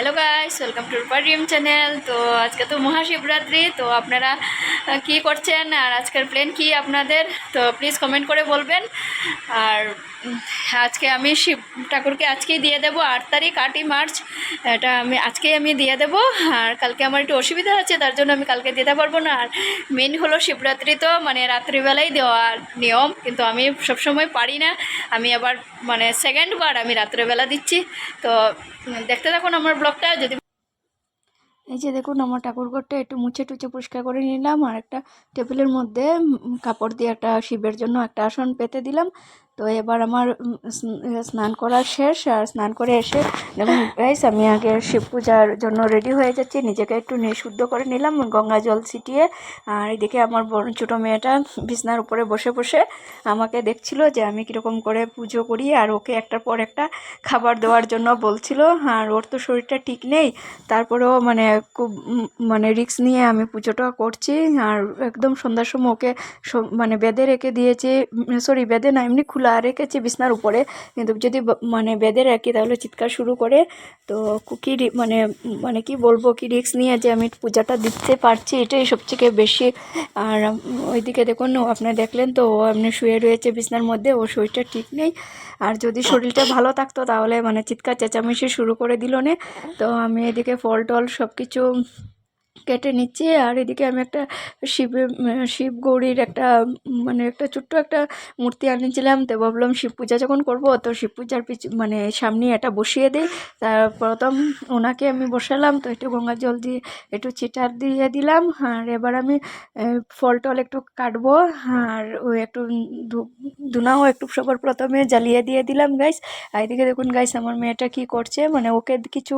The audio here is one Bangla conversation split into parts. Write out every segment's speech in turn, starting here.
Hello guys welcome to Rupa dream channel তো আজকে তো মহাশিবরাত্রি তো আপনারা আহ, কি করছেন আর আজকের প্ল্যান কি আপনাদের? তো প্লিজ কমেন্ট করে বলবেন। আর আজকে আমি শিব ঠাকুরকে আজকেই দিয়ে দেবো, আট তারিখ, আটই মার্চ। এটা আমি, আজকেই আমি দিয়ে দেবো। আর কালকে আমার একটু অসুবিধা আছে তার জন্য আমি কালকে দিতে পারব না। আর মেন হলো শিবরাত্রি তো মানে রাত্রিবেলাই দেওয়ার নিয়ম। কিন্তু আমি সবসময় পারি না। আমি আবার মানে সেকেন্ড বার আমি রাত্রেবেলা দিচ্ছি। তো দেখতে থাকুন আমার ব্লগটা। যদি এই যে দেখুন, আমার ঠাকুরঘরটা একটু মুছে টুচে পরিষ্কার করে নিলাম, আর একটা টেবিলের মধ্যে কাপড় দিয়ে একটা শিবের জন্য একটা আসন পেতে দিলাম। তো এবার আমার স্নান করা শেষ, আর স্নান করে এসে দেখুন গাইস আমি আগে শিব পূজার জন্য রেডি হয়ে যাচ্ছি, নিজেকে একটু নিয়ে শুদ্ধ করে নিলাম, গঙ্গা জল ছিটিয়ে, আর এদিকে আমার ছোটো মেয়েটা বিছনার উপরে বসে বসে আমাকে দেখছিল যে আমি কীরকম করে পুজো করি, আর ওকে একটার পর একটা খাবার দেওয়ার জন্য বলছিল, আর ওর তো শরীরটা ঠিক নেই, তারপরেও মানে খুব মানে রিস্ক নিয়ে আমি পুজোটা করছি, আর একদম সন্ধ্যার সময় ওকে মানে বেঁধে রেখে দিয়েছি সরি বেঁধে না, এমনি খোলা রেখেছি বিছনার উপরে, কিন্তু যদি মানে বেঁধে রাখি তাহলে চিৎকার শুরু করে। তো কি মানে মানে কি বলব, কি রিস্ক নিয়ে যে আমি পূজাটা দিতে পারছি, এটাই সবথেকে বেশি। আর ওইদিকে দেখুন ও আপনি দেখলেন তো, ও আপনি শুয়ে রয়েছে বিছনার মধ্যে, ওর শরীরটা ঠিক নেই। আর যদি শরীরটা ভালো থাকতো তাহলে মানে চিৎকার চেঁচামেচি শুরু করে দিল নে। তো আমি এদিকে ফল টল সব কিছু কেটে নিচ্ছি। আর এদিকে আমি একটা শিব শিব গৌরীর একটা মানে একটা ছোট্ট একটা মূর্তি আনিয়েছিলাম। তো ভাবলাম শিব পূজা যখন করব, তো শিব পূজার পিছ মানে সামনে এটা বসিয়ে দিই। তার প্রথম ওনাকে আমি বসালাম, তো একটু গঙ্গা জল দিয়ে, একটু চিটার দিয়ে দিলাম। আর এবার আমি ফল টল একটু কাটবো। আর ওই একটু ধুনাও একটু সবার প্রথমে জ্বালিয়ে দিয়ে দিলাম গাইস আর এদিকে দেখুন গাইস আমার মেয়েটা কি করছে? মানে ওকে কিছু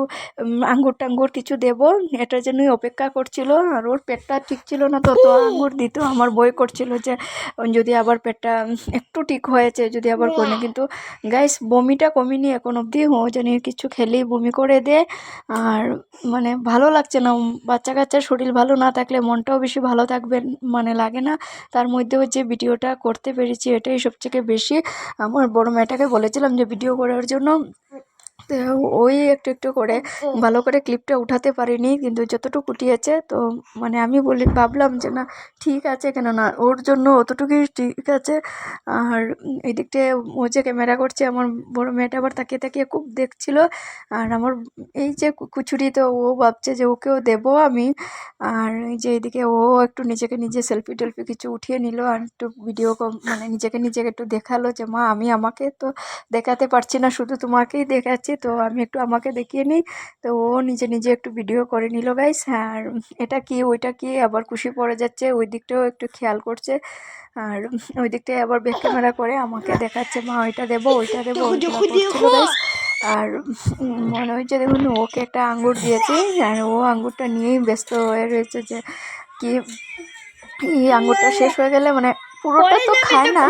আঙ্গুর টাঙ্গুর কিছু দেব। এটার জন্যই অপেক্ষা করছিল আর ওর পেটটা ঠিক ছিল না তো তো আঙ্গুর দিত। আমার বই করছিল যে যদি আবার পেটটা একটু ঠিক হয়েছে যদি আবার করে কিন্তু গাইস বমিটা কমিনি এখন অবধি। ও জানি কিছু খেলেই বমি করে দেয় আর মানে ভালো লাগছে না। বাচ্চা কাচ্চার শরীর ভালো না থাকলে মনটাও বেশি ভালো থাকবে মানে লাগে না। তার মধ্যেও যে ভিডিওটা করতে পেরেছি এটাই সবথেকে বেশি। আমার বড় মেয়েটাকে বলেছিলাম যে ভিডিও করার জন্য তো ওই একটু একটু করে ভালো করে ক্লিপটা উঠাতে পারিনি কিন্তু যতটুকু উঠিয়েছে তো মানে আমি বলি ভাবলাম যে না ঠিক আছে কেন না ওর জন্য অতটুকুই ঠিক আছে। আর এই দিকটায় ও যে ক্যামেরা করছে আমার বড় মেয়েটা আবার তাকিয়ে তাকিয়ে খুব দেখছিল। আর আমার এই যে কুচুরি তো ও ভাবছে যে ওকেও দেবো আমি। আর এই যে এদিকে ও একটু নিজেকে নিজে সেলফি টেলফি কিছু উঠিয়ে নিল আর একটু ভিডিও মানে নিজেকে নিজেকে একটু দেখাল যে মা আমি আমাকে তো দেখাতে পারছি না শুধু তোমাকেই দেখাচ্ছি। তো আমি একটু আমাকে দেখিয়ে নিই। তো ও নিজে নিজে একটু ভিডিও করে নিল গাইস আর এটা কি ওইটা কি? আবার খুশি পড়ে যাচ্ছে। ওই দিকটাও একটু খেয়াল করছে। আর ওই দিকটায় আবার ব্যাক ক্যামেরা করে আমাকে দেখাচ্ছে মা ওইটা দেবো ওইটা দেবো। আর মনে হচ্ছে দেখুন ওকে একটা আঙ্গুর দিয়েছি। আর ও আঙ্গুরটা নিয়েই ব্যস্ত হয়ে রয়েছে যে কি এই আঙ্গুরটা শেষ হয়ে গেলে মানে পুরোটা তো খায় না।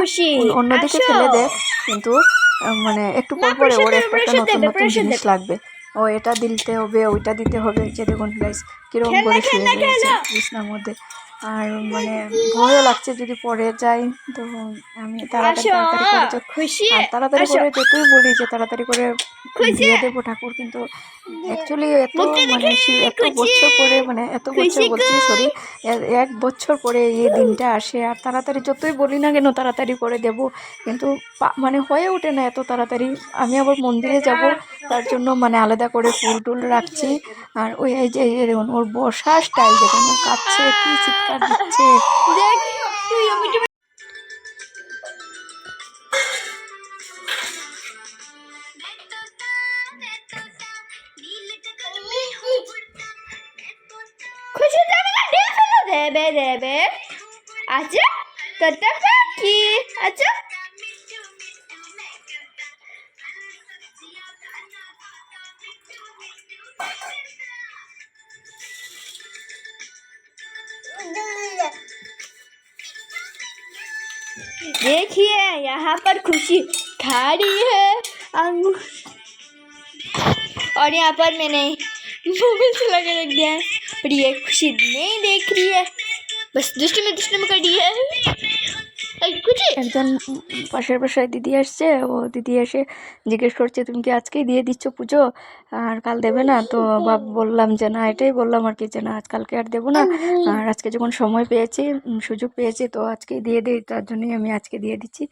অন্য- অন্যদিকে ফেলে দেয়। কিন্তু মানে একটু পর পরে ওর একটা নতুন নতুন জিনিস লাগবে। ও এটা দিতে হবে ওইটা দিতে হবে যে দেখুন গাইস কীরকম করে শুয়ে গেছে বিছনার মধ্যে। আর মানে ভয়ও লাগছে যদি পড়ে যাই তো আমি তাড়াতাড়ি তাড়াতাড়ি করে তাড়াতাড়ি করে যতই বলি যে তাড়াতাড়ি করে দিয়ে দেবো ঠাকুর কিন্তু অ্যাকচুয়ালি এত মানে এত বছর পরে মানে এত বছর বলছি সরি এক বছর পরে এই দিনটা আসে আর তাড়াতাড়ি যতই বলি না কেন তাড়াতাড়ি করে দেব কিন্তু মানে হয়ে ওঠে না এত তাড়াতাড়ি। আমি আবার মন্দিরে যাব তার জন্য মানে আলাদা করে ফুল টুল রাখছি আর ওই এই যে দেখুন ওর বসা স্টাইল দেখুন কাঁদছে কি চিৎকার দিচ্ছে। करता काकी अच्छा। देखिए, यहाँ पर खुशी खा रही है और यहाँ पर मैंने मोबाइल तो से लगे रख दिया है, पर ये खुशी नहीं देख रही है। बस दृष्टि में दृष्टि में कर दी है। একজন পাশের বাসায় দিদি আসছে, ও দিদি এসে জিজ্ঞেস করছে, তুমি কি আজকেই দিয়ে দিচ্ছ পুজো? আর কাল দেবে না। তো বাপ বললাম যে, না, এটাই বললাম আর কি যে, না, আজ কালকে আর দেবো না। আর আজকে যখন সময় পেয়েছি সুযোগ পেয়েছি, তো আজকেই দিয়ে দিই, তার জন্যই আমি আজকে দিয়ে দিচ্ছি।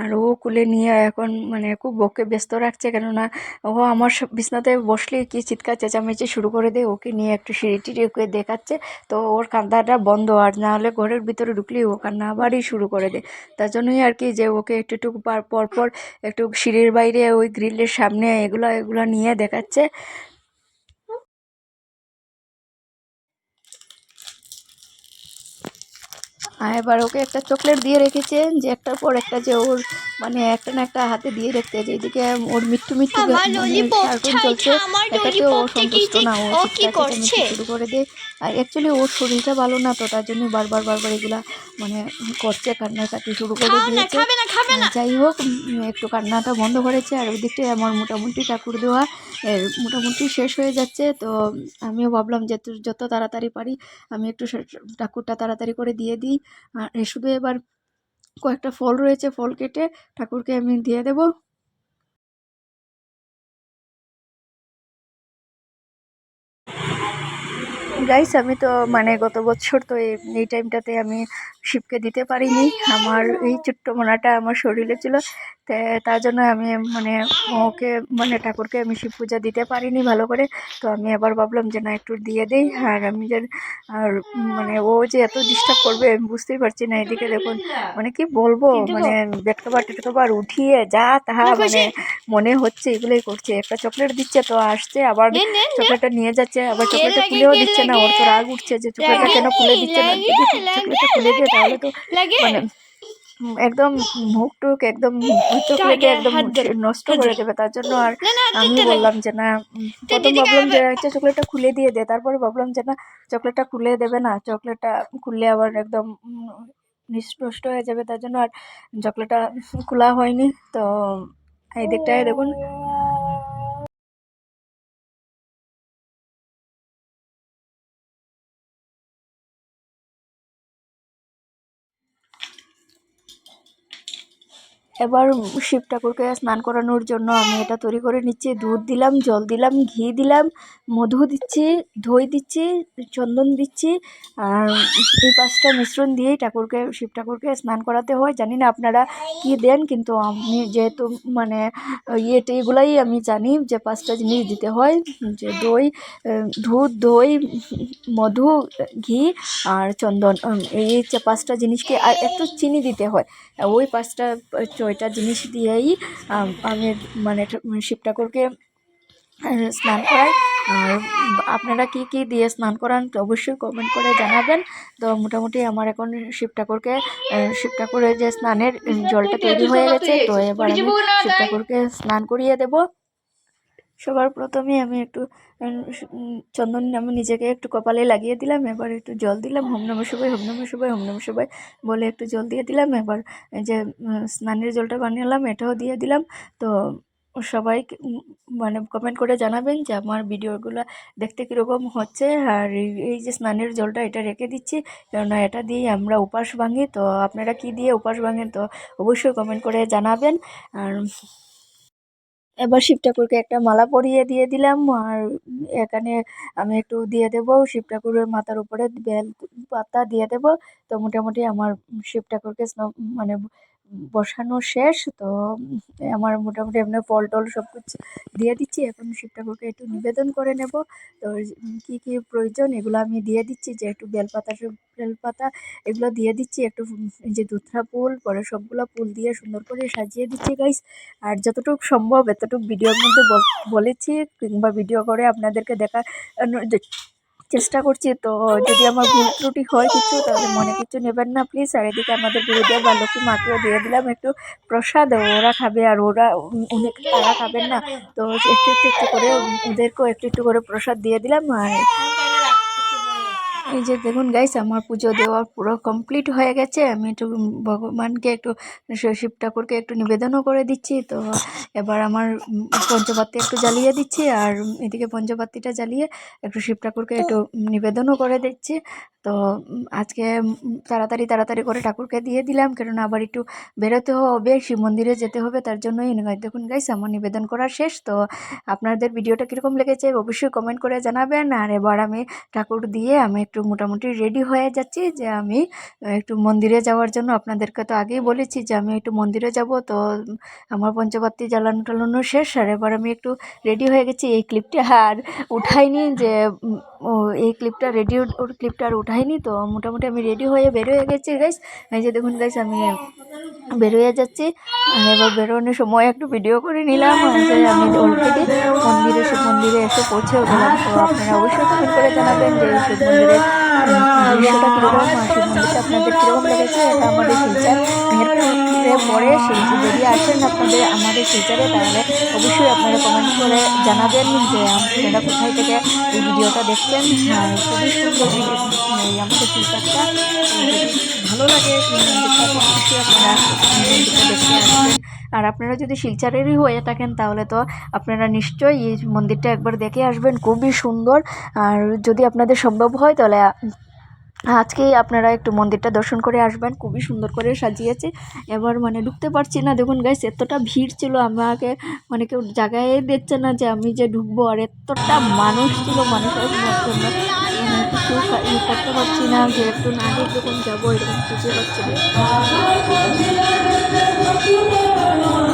আর ও কুলে নিয়ে এখন মানে খুব বকে ব্যস্ত রাখছে, কেননা ও আমার বিছনাতে বসলে কি চিৎকার চেঁচামেচি শুরু করে দেয়। ওকে নিয়ে একটু সিঁড়ি টিড়ি দেখাচ্ছে, তো ওর কান্দাটা বন্ধ। আর না হলে ঘরের ভিতরে ঢুকলেই ও কান্না আবারই শুরু করে দেয়। তার জন্যই আর কি যে ওকে একটুটুকু একটু পার, পর পর একটু সিঁড়ির বাইরে ওই গ্রিলের সামনে এগুলো এগুলো নিয়ে দেখাচ্ছে। আর এবার ওকে একটা চকলেট দিয়ে রেখেছে যে একটার পর একটা যে ওর মানে একটা না একটা হাতে দিয়ে রাখতে যে এদিকে ওর মৃত্যু মৃত্যু কার্টুন চলছে এটাতে ও সন্তুষ্ট না ও করছে? শুরু করে দেয় আর অ্যাকচুয়ালি ওর শরীরটা ভালো না তো তার জন্য বারবার বারবার এগুলা মানে করছে কান্না কান্নাকাটি শুরু করে দিয়েছে। যাই হোক একটু কান্নাটা বন্ধ করেছে আর ওই আমার মোটামুটি ঠাকুর দেওয়া মোটামুটি শেষ হয়ে যাচ্ছে। তো আমিও ভাবলাম যে যত তাড়াতাড়ি পারি আমি একটু ঠাকুরটা তাড়াতাড়ি করে দিয়ে দিই। আর শুধু এবার কয়েকটা ফল রয়েছে, ফল কেটে ঠাকুরকে আমি দিয়ে দেবো। গাইস আমি তো মানে গত বছর তো এই টাইমটাতে আমি শিবকে দিতে পারিনি। আমার এই ছোট্ট মোনাটা আমার শরীরে ছিল। তা তার জন্য আমি মানে ওকে মানে ঠাকুরকে আমি শিব পূজা দিতে পারিনি ভালো করে। তো আমি আবার ভাবলাম যে না একটু দিয়ে দিই। আর আমি যে আর মানে ও যে এত ডিস্টার্ব করবে আমি বুঝতেই পারছি না। এদিকে দেখুন মানে কি বলব মানে বেড কভার টেট কভার উঠিয়ে যা তাহা মানে মনে হচ্ছে এগুলোই করছে। একটা চকলেট দিচ্ছে তো আসছে আবার। চকলেটটা নিয়ে যাচ্ছে আবার চকলেটটা খুলেও দিচ্ছে না ওর তো রাগ উঠছে যে চকলেটটা কেন খুলে দিচ্ছে না। চকলেটটা খুলে দিয়ে তাহলে তো লাগে? মানে একদম মুখ টুক একদম চকলেটে একদম নষ্ট করে দেবে। তার জন্য আর আমি বললাম যে না প্রথম ভাবলাম যে আচ্ছা চকলেটটা খুলে দিয়ে দে। তারপরে ভাবলাম যে না চকলেটটা খুলে দেবে না। চকলেটটা খুললে আবার একদম নষ্ট হয়ে যাবে। তার জন্য আর চকলেটটা খোলা হয়নি। তো এই দিকটায় দেখুন এবার শিব ঠাকুরকে স্নান করানোর জন্য আমি এটা তৈরি করে নিচ্ছি। দুধ দিলাম, জল দিলাম, ঘি দিলাম, মধু দিচ্ছি, দই দিচ্ছি, চন্দন দিচ্ছি, আর এই পাঁচটা মিশ্রণ দিয়েই ঠাকুরকে, শিব ঠাকুরকে স্নান করাতে হয়। জানি না আপনারা কি দেন, কিন্তু আমি যেহেতু মানে ইয়েটা এগুলাই আমি জানি যে পাঁচটা জিনিস দিতে হয়, যে দই, দুধ, দই, মধু, ঘি আর চন্দন। এই পাঁচটা জিনিসকে আর একটু চিনি দিতে হয়। ওই পাঁচটা ছয়টা জিনিস দিয়েই আমি মানে শিব ঠাকুরকে স্নান করাই। আর আপনারা কি কি দিয়ে স্নান করান অবশ্যই কমেন্ট করে জানাবেন। তো মোটামুটি আমার এখন শিব ঠাকুরকে শিব ঠাকুরের যে স্নানের জলটা তৈরি হয়ে গেছে, তো এবার আমি শিব ঠাকুরকে স্নান করিয়ে দেব। সবার প্রথমে আমি একটু চন্দন আমি নিজেকে একটু কপালে লাগিয়ে দিলাম, এবার একটু জল দিলাম, হোম নম শিবায়, হোম নম শিবায়, হোম নম শিবায় বলে একটু জল দিয়ে দিলাম, এবার যে স্নানের জলটা বানিয়েলাম এটাও দিয়ে দিলাম। তো সবাই মানে কমেন্ট করে জানাবেন যে আমার ভিডিওগুলো দেখতে কীরকম হচ্ছে, আর এই যে স্নানের জলটা এটা রেখে দিচ্ছি, কেননা এটা দিয়ে আমরা উপাস ভাঙি। তো আপনারা কি দিয়ে উপাস ভাঙেন, তো অবশ্যই কমেন্ট করে জানাবেন। আর এবার শিব ঠাকুরকে একটা মালা পরিয়ে দিয়ে দিলাম আর এখানে আমি একটু দিয়ে দেবো শিব ঠাকুরের মাথার উপরে বেল পাতা দিয়ে দেবো। তো মোটামুটি আমার শিব ঠাকুরকে মানে বসানো শেষ, তো আমার মোটামুটি এমনি ফল টল সব কিছু দিয়ে দিচ্ছি। এখন শিব ঠাকুরকে একটু নিবেদন করে নেব। তো কী কী প্রয়োজন এগুলো আমি দিয়ে দিচ্ছি, যে একটু বেলপাতা বেলপাতা এগুলো দিয়ে দিচ্ছি, একটু যে দুধরা ফুল, পরে সবগুলো ফুল দিয়ে সুন্দর করে সাজিয়ে দিচ্ছি গাইস আর যতটুকু সম্ভব এতটুকু ভিডিওর মধ্যে বল- বলেছি, কিংবা ভিডিও করে আপনাদেরকে যে- চেষ্টা করছি, তো যদি আমার ভুল ত্রুটি হয় কিছু, তাহলে মনে কিছু নেবেন না প্লিজ আর এদিকে আমাদের গুরুদেব বা লক্ষ্মী মাকেও দিয়ে দিলাম একটু প্রসাদ। ওরা খাবে আর ওরা উনি তারা খাবেন না। তো একটু একটু একটু করে ওদেরকেও একটু একটু করে প্রসাদ দিয়ে দিলাম। আর এই যে দেখুন গাইস আমার পুজো দেওয়া পুরো কমপ্লিট হয়ে গেছে। আমি একটু ভগবানকে একটু শিব ঠাকুরকে একটু নিবেদনও করে দিচ্ছি। তো এবার আমার উম, পঞ্চপাত্তি একটু জ্বালিয়ে দিচ্ছি আর এদিকে পঞ্চপাত্তিটা জ্বালিয়ে একটু শিব ঠাকুরকে একটু নিবেদনও করে দিচ্ছি। তো আজকে তাড়াতাড়ি তাড়াতাড়ি করে ঠাকুরকে দিয়ে দিলাম কেননা আবার একটু বেরোতে হবে শিব মন্দিরে যেতে হবে তার জন্যই দেখুন গাইস আমার নিবেদন করা শেষ। তো আপনাদের ভিডিওটা কীরকম লেগেছে অবশ্যই কমেন্ট করে জানাবেন। আর এবার আমি ঠাকুর দিয়ে আমি মোটামুটি রেডি হয়ে যাচ্ছি যে আমি একটু মন্দিরে যাওয়ার জন্য। আপনাদেরকে তো আগেই বলেছি যে আমি একটু মন্দিরে যাব। তো আমার পঞ্চপাত্তি জ্বালানো টালানো শেষ আর এবার আমি একটু রেডি হয়ে গেছি এই ক্লিপটা আর উঠাইনি যে এই ক্লিপটা রেডি ওর ক্লিপটা আর উঠাইনি। তো মোটামুটি আমি রেডি হয়ে বের হয়ে গেছি গাইস এই যে দেখুন গাইস আমি বেরোয়ে যাচ্ছি। এবার বেরোনোর সময় একটু ভিডিও করে নিলাম। আমি অলরেডি মন্দিরে শিব মন্দিরে এসে পৌঁছে গেলাম। তো আপনারা অবশ্যই কমেন্ট করে জানাবেন যে শিব মন্দিরের উম, আপনাদের কীরকম এটা আমাদের শিলচার মেহেরপুরে পরে শিলচর যদি আসেন আপনাদের আমাদের শিলচারে তাহলে অবশ্যই আপনারা কমেন্ট করে জানাবেন যে আপনারা কোথায় থেকে এই ভিডিওটা দেখছেন। খুবই সুন্দর আমাদের শিলচারটা ভালো লাগে অবশ্যই আপনারা দেখতে আসবেন। আর আপনারা যদি শিলচারেরই হয়ে থাকেন, তাহলে তো আপনারা নিশ্চয়ই এই মন্দিরটা একবার দেখে আসবেন। খুবই সুন্দর। আর যদি আপনাদের সম্ভব হয়, তাহলে আজকেই আপনারা একটু মন্দিরটা দর্শন করে আসবেন। খুবই সুন্দর করে সাজিয়েছে। এবার মানে ঢুকতে পারছি না। দেখুন গাইস এতটা ভিড় ছিল। আমাকে মানে কেউ জায়গায় দিচ্ছে না যে আমি যে ঢুকবো। আর এতটা মানুষ ছিল মানুষের মানে কিছু করতে পারছি না যে একটু না যখন যাব, এরকম খুঁজে পাচ্ছি Lord.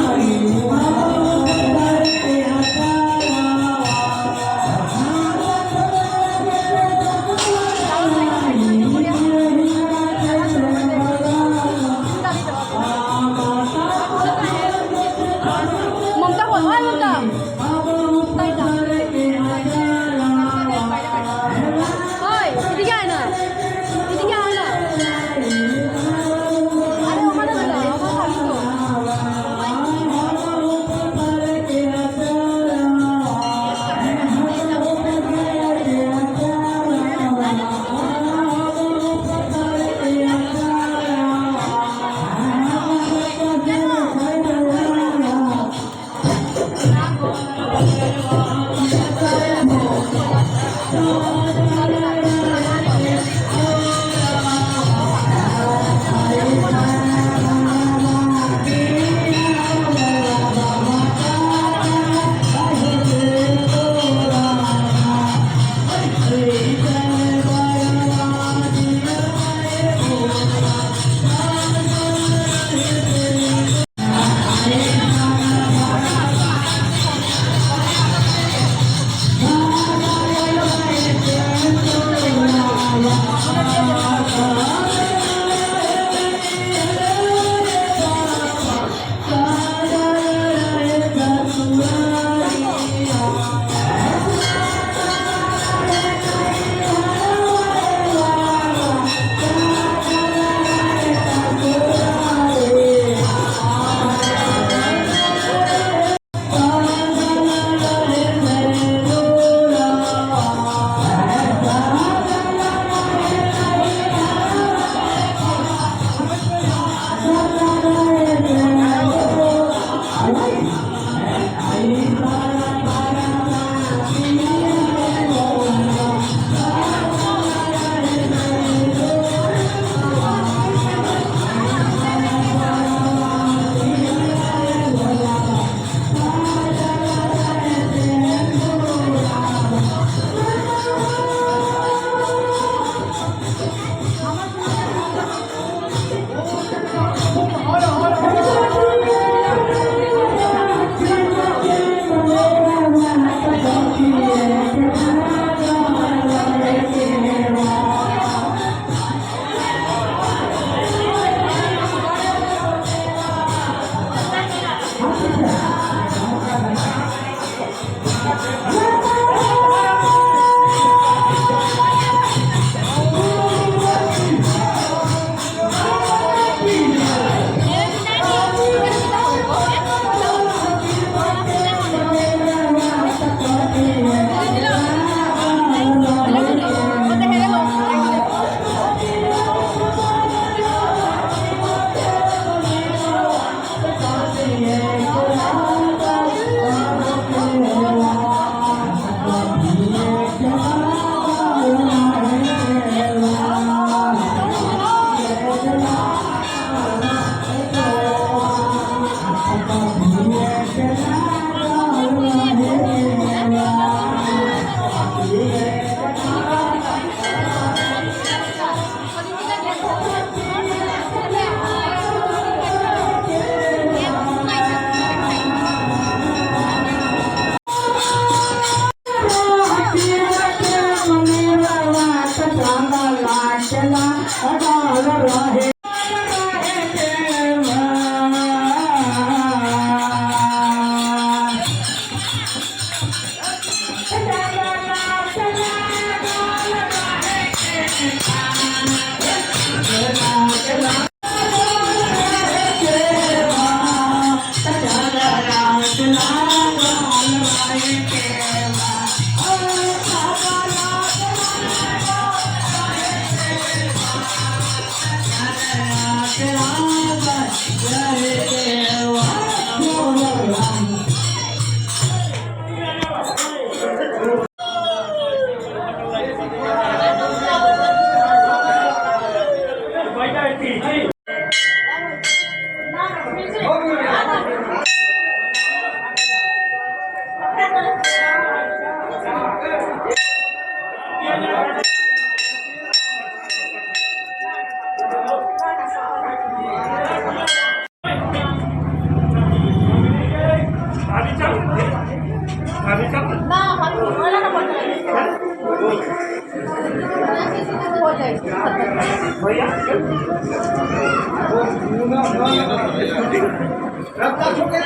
রাস্তা চোখে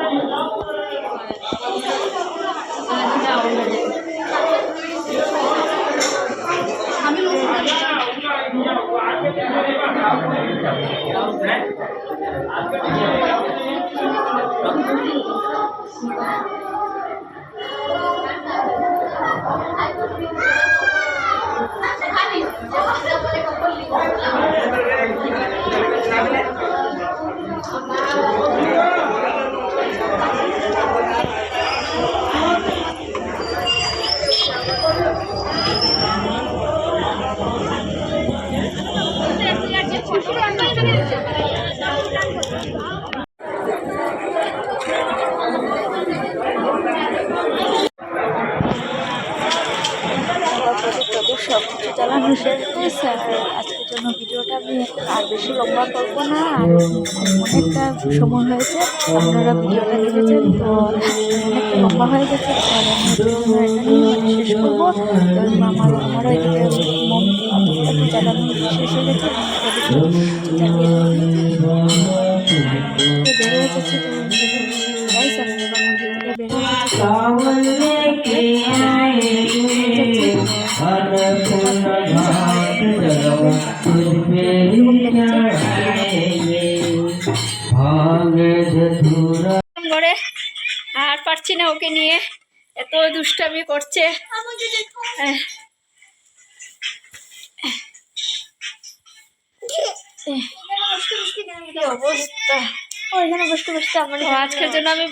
না প্রদীপ সব কিছু চালানো শেষ হয়েছে আর আজকের জন্য ভিডিওটা আমি আর বেশি লম্বা করব না, আর অনেকটা সময় হয়েছে, আপনারা ভিডিওটা দেখেছেন, তো অনেকটা লম্বা হয়ে গেছে শেষ করব। আমার আমারও এদিকে শেষ হয়ে গেছে বেড়ে জ্বালিয়ে না ওকে নিয়ে। এত দুষ্টামি করছে। অবস্থা? ওইখানে বসতে বসতে আমার আজকের জন্য আমি